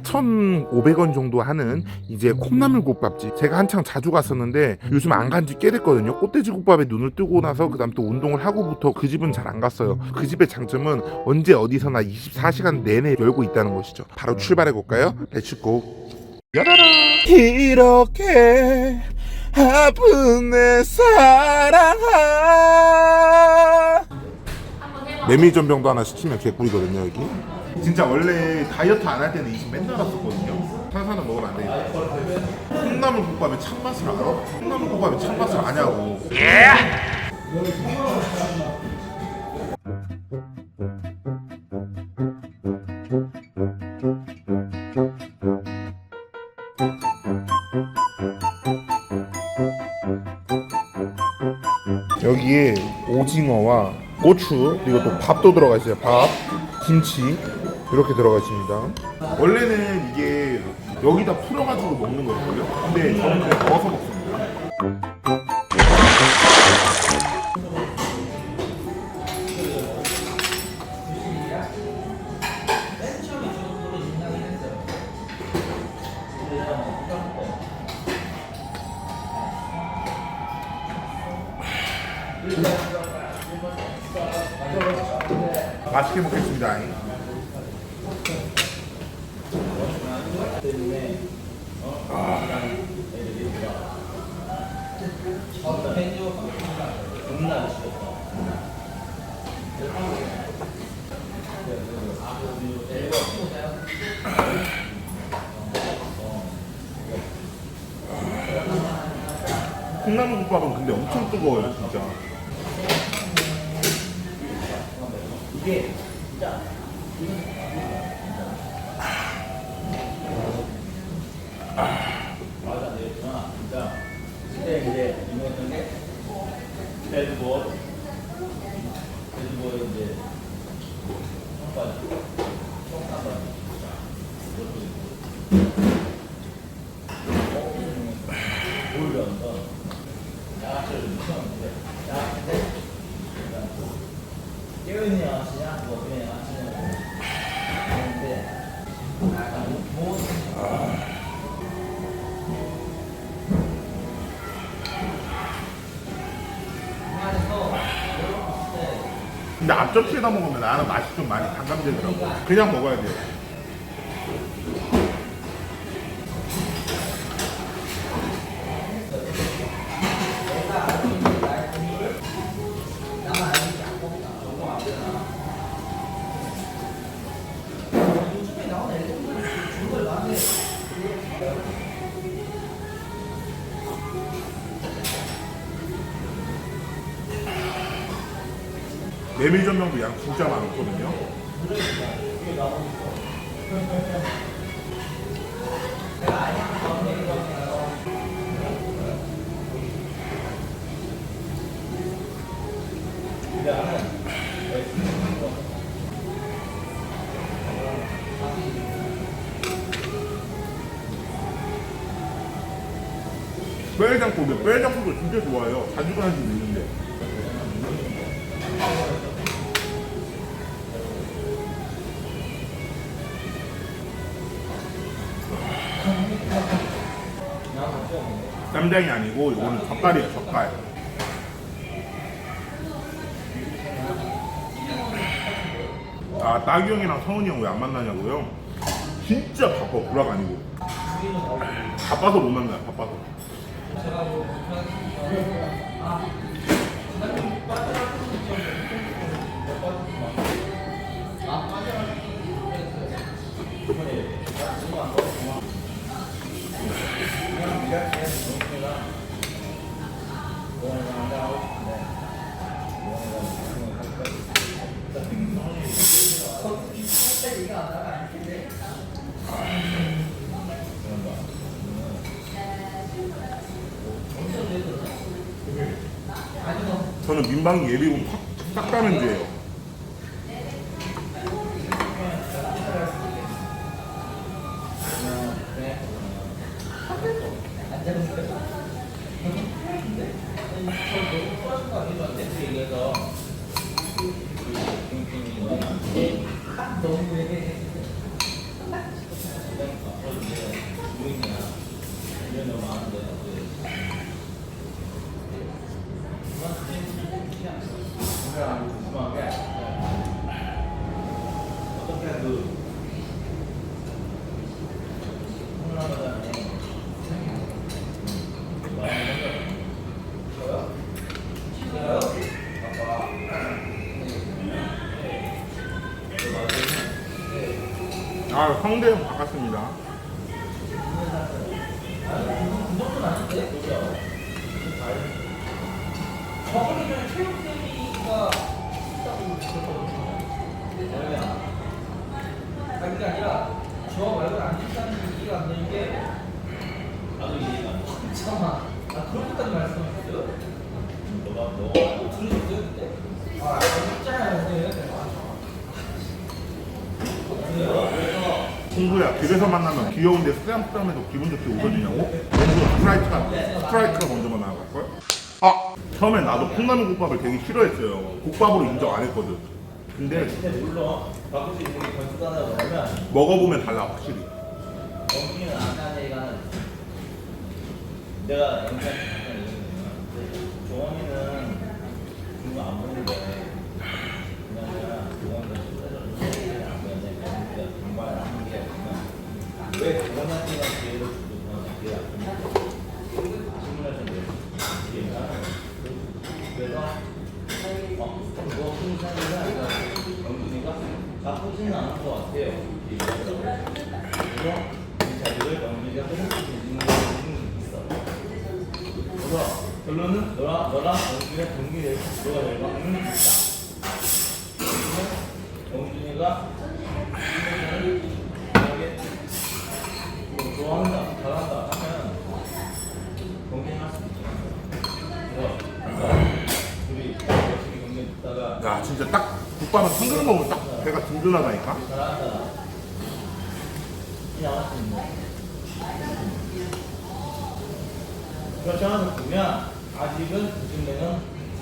4,500원 정도 하는 이제 콩나물국밥집. 제가 한창 자주 갔었는데 요즘 안 간 지 꽤 됐거든요. 꽃돼지국밥에 눈을 뜨고 나서 그 다음 또 운동을 하고부터 그 집은 잘 안 갔어요. 그 집의 장점은 언제 어디서나 24시간 내내 열고 있다는 것이죠. 바로 출발해 볼까요? 렛츠고 야라라 이렇게 아픈 내 사랑아. 메밀전병도 하나 시키면 개꿀이거든요 여기 진짜 원래 다이어트 안 할 때는 이 집 맨날 왔었거든요. 탄산은 먹으면 안 되니까. 콩나물 국밥의 참맛을 알아? 콩나물 국밥의 참맛을 아냐고. 여기에 오징어와 고추 그리고 또 밥도 들어가 있어요. 밥, 김치 이렇게 들어가 있습니다. 원래는 이게 여기다 풀어가지고 먹는 거였거든요. 근데 저는 그냥 넣어서 먹습니다. 맛있게 먹겠습니다. 콩나물 국밥은 근데 엄청 뜨거워요, 진짜. 근데 앞접시에다 먹으면 나는 맛이 좀 많이 반감되더라고. 그냥 먹어야 돼요. 메밀 전병도 양 진짜 많거든요. 뼈장국이 뼈장국도 진짜 좋아요. 자주 가는 집있 쌈장이 아니고 이거는 젓갈이에요 젓갈. 아 따기 형이랑 성은이 형 왜 안 만나냐고요? 진짜 바빠 불락 아니고. 바빠서 못 만나요 바빠서 저는 민방위 예비군 확 깎다는 죄예요. 너무 아, 성대는 바꿨습니다. 친구야 집에서 만나면 귀여운데 쓰담쓰담해도 기분 좋게 웃어주냐고? 먼저 스트라이크가 스트라이크가 먼저 나갈 걸? 아 처음에 나도 콩나물 국밥을 되게 싫어했어요. 국밥으로 인정 안 했거든. 근데 먹어보면 달라 확실히. 내가 얘기했지만 조원이는 중국 안 보는데 뭐 좋아한다, 잘한다 하면 경쟁할 수 있잖아. 그래서 야 진짜 딱 국밥은 한 그릇 먹으면 딱 배가 든든하다니까. 잘한다. 이 나올 수 있는. 그렇지 않아서 보면 아직은 그 중에는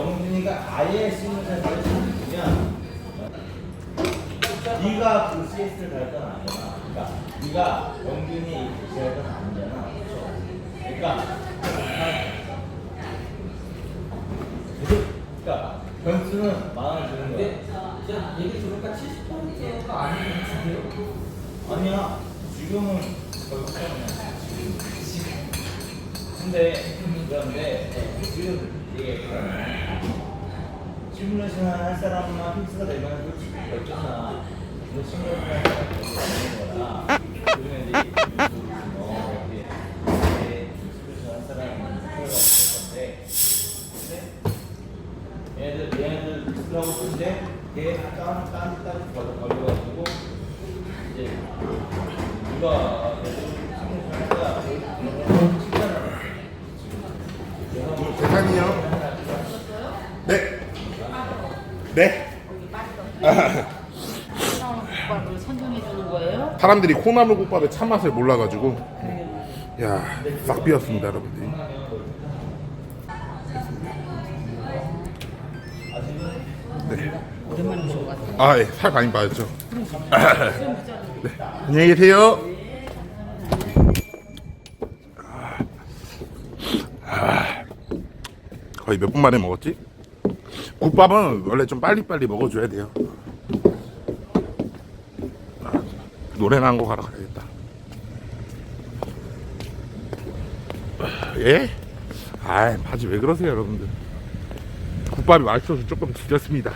영준이가 아예 스무 살 가르치면 네가 그 CS를 갈건 아니야. 그러니까 네가 영준이 제할 건 아니잖아. 그렇죠? 그러니까 그러니까 변수는 드는 근데 거야. 제가 얘기 들으니까 70%가 아닌 것 같은데요? 아니야. 지금은 결국에는 지금. 근데 그런데 지금 이게 시뮬레이션 할 사람만 픽스가 되면 솔직히 결정나 근데 시뮬레이션 할 사람이 되는 거라. 요즘 애들이 어 이렇게 시뮬레이션 할 사람은 필요가 없을 건데. 근데 얘들 얘네들 들라고 쓰는데 걔딴딴딴 걸려가지고 이제 누가 시뮬레이션 할거야 그런 거 치잖아 오늘 계산이요? 네. 네. 국밥을 선정해 주는 거예요? 사람들이 콩나물 국밥의 참맛을 몰라가지고 야 싹 비었습니다 여러분들. 네. 오랜만에 오신 것 같아요. 아, 예, 살 많이 빠졌죠. 네, 안녕히 계세요. 아, 거의 몇 분 만에 먹었지? 국밥은 원래 좀 빨리빨리 먹어줘야 돼요. 아, 노래나 한곡 하러 가야겠다. 예? 아, 바지 왜 그러세요, 여러분들? 국밥이 맛있어서 조금 드렸습니다.